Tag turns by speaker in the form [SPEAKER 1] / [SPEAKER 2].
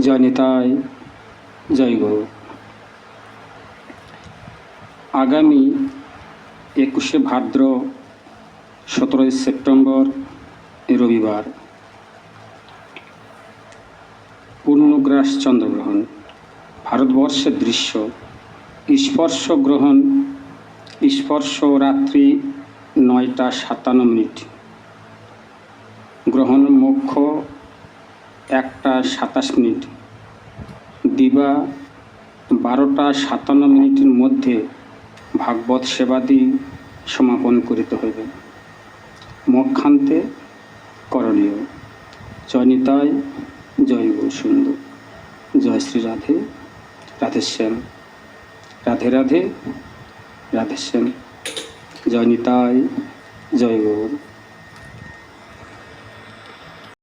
[SPEAKER 1] জয় নিতাই জয় গৌর আগামী একুশে ভাদ্র, সতেরোই সেপ্টেম্বর, রবিবার। পূর্ণগ্রাস চন্দ্রগ্রহণ, ভারতবর্ষের দৃশ্য, স্পর্শ গ্রহণ, স্পর্শ রাত্রি নয়টা সাতান্ন মিনিট। গ্রহণ একটা সাতাশ মিনিট। দিবা বারোটা সাতান্ন মিনিটের মধ্যে ভাগবত সেবাদি সমাপন করিতে হইবে। মক্ষান্তে করণীয়। জয় নিতাই জয় সুন্দর জয় শ্রী রাধে রাধেশ্যাম রাধে রাধে রাধেশ্যাম জয় নিতাই জয় গৌর।